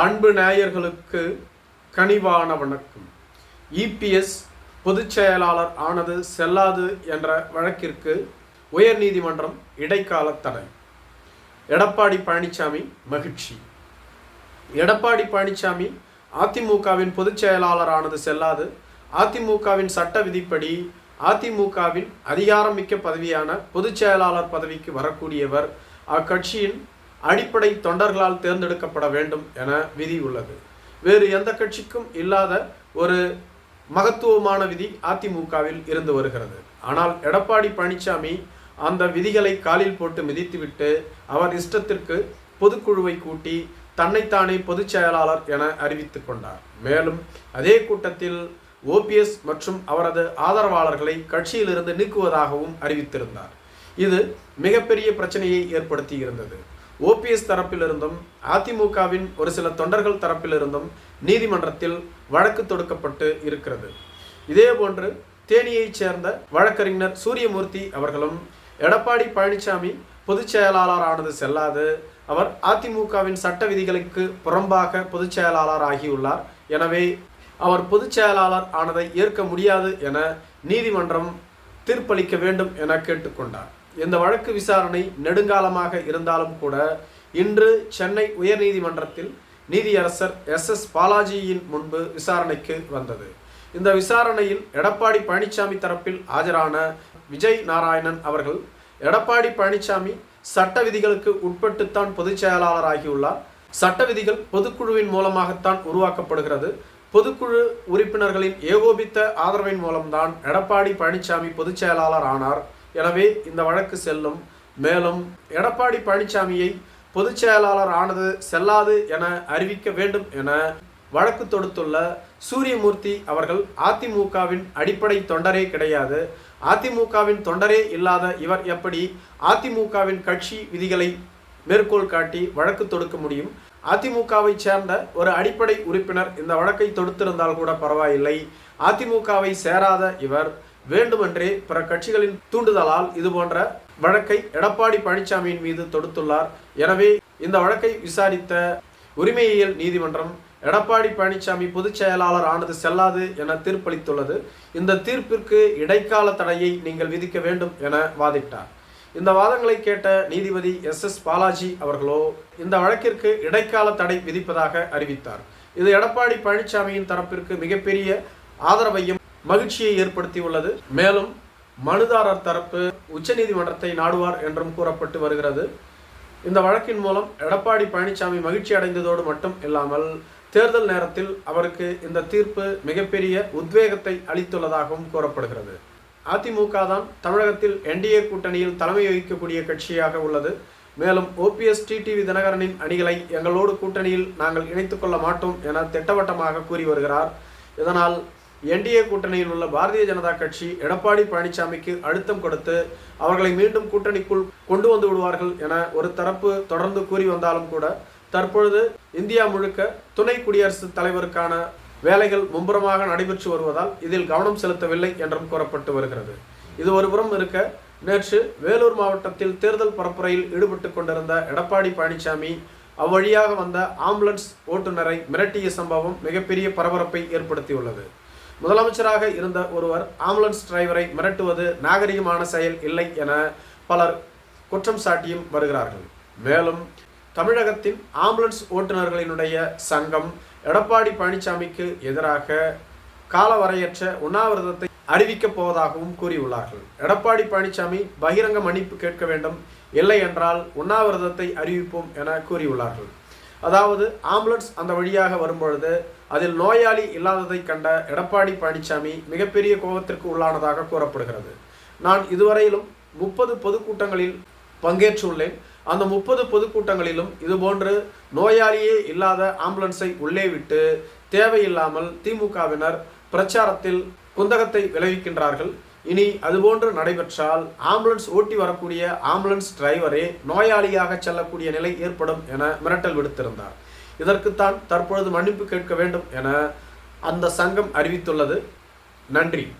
அன்பு நேயர்களுக்கு கனிவான வணக்கம். இபிஎஸ் பொதுச் செயலாளர் ஆனது செல்லாது என்ற வழக்கிற்கு உயர்நீதிமன்றம் இடைக்கால தடை. எடப்பாடி பழனிசாமி மகிழ்ச்சி. எடப்பாடி பழனிசாமி அதிமுகவின் பொதுச் செயலாளர் ஆனது செல்லாது. அதிமுகவின் சட்ட விதிப்படி அதிமுகவின் அதிகாரமிக்க பதவியான பொதுச் செயலாளர் பதவிக்கு வரக்கூடியவர் அக்கட்சியின் அடிப்படை தொண்டர்களால் தேர்ந்தெடுக்கப்பட வேண்டும் என விதி உள்ளது. வேறு எந்த கட்சிக்கும் இல்லாத ஒரு மகத்துவமான விதி அதிமுகவில் இருந்து வருகிறது. ஆனால் எடப்பாடி பழனிசாமி அந்த விதிகளை காலில் போட்டு மிதித்துவிட்டு அவர் இஷ்டத்திற்கு பொதுக்குழுவை கூட்டி தன்னைத்தானே பொதுச் செயலாளர் என அறிவித்து கொண்டார். மேலும் அதே கூட்டத்தில் ஓபிஎஸ் மற்றும் அவரது ஆதரவாளர்களை கட்சியிலிருந்து நீக்குவதாகவும் அறிவித்திருந்தார். இது மிகப்பெரிய பிரச்சனையை ஏற்படுத்தி இருந்தது. ஓபிஎஸ் தரப்பிலிருந்தும் அதிமுகவின் ஒரு சில தொண்டர்கள் தரப்பிலிருந்தும் நீதிமன்றத்தில் வழக்கு தொடுக்கப்பட்டு இருக்கிறது. இதேபோன்று தேனியைச் சேர்ந்த வழக்கறிஞர் சூரியமூர்த்தி அவர்களும் எடப்பாடி பழனிசாமி பொதுச் செயலாளரானது செல்லாது அவர் அதிமுகவின் சட்ட விதிகளுக்கு புறம்பாக பொதுச் செயலாளர் ஆகியுள்ளார் எனவே அவர் பொதுச் செயலாளர் ஆனதை ஏற்க முடியாது என நீதிமன்றம் தீர்ப்பளிக்க வேண்டும் என கேட்டுக்கொண்டார். இந்த வழக்கு விசாரணை நெடுங்காலமாக இருந்தாலும் கூட இன்று சென்னை உயர்நீதிமன்றத்தில் நீதியரசர் எஸ். எஸ். பாலாஜியின் முன்பு விசாரணைக்கு வந்தது. இந்த விசாரணையில் எடப்பாடி பழனிசாமி தரப்பில் ஆஜரான விஜய் நாராயணன் அவர்கள் எடப்பாடி பழனிசாமி சட்ட விதிகளுக்கு உட்பட்டுத்தான் பொதுச் செயலாளராகியுள்ளார். சட்ட விதிகள் பொதுக்குழுவின் மூலமாகத்தான் உருவாக்கப்படுகிறது. பொதுக்குழு உறுப்பினர்களின் ஏகோபித்த ஆதரவின் மூலம்தான் எடப்பாடி பழனிசாமி பொதுச் செயலாளர் ஆனார். எனவே இந்த வழக்கு செல்லும். மேலும் எடப்பாடி பழனிசாமியை பொதுச் செயலாளர் ஆனது செல்லாது என அறிவிக்க வேண்டும் என வழக்கு தொடுத்துள்ள சூரியமூர்த்தி அவர்கள் அதிமுகவின் அடிப்படை தொண்டரே கிடையாது. அதிமுகவின் தொண்டரே இல்லாத இவர் எப்படி அதிமுகவின் கட்சி விதிகளை மேற்கோள் காட்டி வழக்கு தொடுக்க முடியும்? அதிமுகவை சேர்ந்த ஒரு அடிப்படை உறுப்பினர் இந்த வழக்கை தொடுத்திருந்தால் கூட பரவாயில்லை. அதிமுகவை சேராத இவர் வேண்டுமென்றே பிற கட்சிகளின் தூண்டுதலால் இது போன்ற வழக்கை எடப்பாடி பழனிசாமியின் மீது தொடுத்துள்ளார். எனவே இந்த வழக்கை விசாரித்த உரிமையியல் நீதிமன்றம் எடப்பாடி பழனிசாமி பொதுச் செயலாளர் ஆனது செல்லாது என தீர்ப்பளித்துள்ளது. இந்த தீர்ப்பிற்கு இடைக்கால தடையை நீங்கள் விதிக்க வேண்டும் என வாதிட்டார். இந்த வாதங்களை கேட்ட நீதிபதி எஸ். எஸ். பாலாஜி அவர்களோ இந்த வழக்கிற்கு இடைக்கால தடை விதிப்பதாக அறிவித்தார். இது எடப்பாடி பழனிசாமியின் தரப்பிற்கு மிகப்பெரிய ஆதரவையும் மகிழ்ச்சியை ஏற்படுத்தியுள்ளது. மேலும் மனுதாரர் தரப்பு உச்சநீதிமன்றத்தை நாடுவார் என்றும் கூறப்பட்டு வருகிறது. இந்த வழக்கின் மூலம் எடப்பாடி பழனிசாமி மகிழ்ச்சி அடைந்ததோடு மட்டும் இல்லாமல் தேர்தல் நேரத்தில் அவருக்கு இந்த தீர்ப்பு மிகப்பெரிய உத்வேகத்தை அளித்துள்ளதாகவும் கூறப்படுகிறது. அதிமுக தான் தமிழகத்தில் என்டிஏ கூட்டணியில் தலைமை வகிக்கக்கூடிய கட்சியாக உள்ளது. மேலும் ஓபிஎஸ் டிடிவி தினகரனின் அணிகளை எங்களோடு கூட்டணியில் நாங்கள் இணைத்துக்கொள்ள மாட்டோம் என திட்டவட்டமாக கூறி வருகிறார். இதனால் என்டிஏ கூட்டணியில் உள்ள பாரதிய ஜனதா கட்சி எடப்பாடி பழனிசாமிக்கு அழுத்தம் கொடுத்து அவர்களை மீண்டும் கூட்டணிக்குள் கொண்டு வந்து விடுவார்கள் என ஒரு தரப்பு தொடர்ந்து கூறி வந்தாலும் கூட தற்பொழுது இந்தியா முழுக்க துணை குடியரசுத் தலைவருக்கான வேலைகள் மும்புறமாக நடைபெற்று வருவதால் இதில் கவனம் செலுத்தவில்லை என்றும் கூறப்பட்டு வருகிறது. இது ஒருபுறம் இருக்க நேற்று வேலூர் மாவட்டத்தில் தேர்தல் பரப்புரையில் ஈடுபட்டு கொண்டிருந்த எடப்பாடி பழனிசாமி அவ்வழியாக வந்த ஆம்புலன்ஸ் ஓட்டுநரை மிரட்டிய சம்பவம் மிகப்பெரிய பரபரப்பை ஏற்படுத்தியுள்ளது. முதலமைச்சராக இருந்த ஒருவர் ஆம்புலன்ஸ் டிரைவரை மிரட்டுவது நாகரிகமான செயல் இல்லை என பலர் குற்றம் சாட்டியும் வருகிறார்கள். மேலும் தமிழகத்தின் ஆம்புலன்ஸ் ஓட்டுநர்களினுடைய சங்கம் எடப்பாடி பழனிசாமிக்கு எதிராக காலவரையற்ற உண்ணாவிரதத்தை அறிவிக்கப் போவதாகவும் கூறியுள்ளார்கள். எடப்பாடி பழனிசாமி பகிரங்க மன்னிப்பு கேட்க வேண்டும் இல்லை என்றால் உண்ணாவிரதத்தை அறிவிப்போம் என கூறியுள்ளார்கள். அதாவது ஆம்புலன்ஸ் அந்த வழியாக வரும்பொழுது அதில் நோயாளி இல்லாததை கண்ட எடப்பாடி பழனிசாமி மிகப்பெரிய கோபத்திற்கு உள்ளானதாக கூறப்படுகிறது. நான் இதுவரையிலும் முப்பது பொதுக்கூட்டங்களில் பங்கேற்றுள்ளேன். அந்த முப்பது பொதுக்கூட்டங்களிலும் இதுபோன்று நோயாளியே இல்லாத ஆம்புலன்ஸை உள்ளே விட்டு தேவையில்லாமல் திமுகவினர் பிரச்சாரத்தில் குந்தகத்தை விளைவிக்கின்றார்கள். இனி அதுபோன்று நடைபெற்றால் ஆம்புலன்ஸ் ஓட்டி வரக்கூடிய ஆம்புலன்ஸ் டிரைவரே நோயாளியாக செல்லக்கூடிய நிலை ஏற்படும் என மிரட்டல் விடுத்திருந்தார். இதற்குத்தான் தற்பொழுது மன்னிப்பு கேட்க வேண்டும் என அந்த சங்கம் அறிவித்துள்ளது. நன்றி.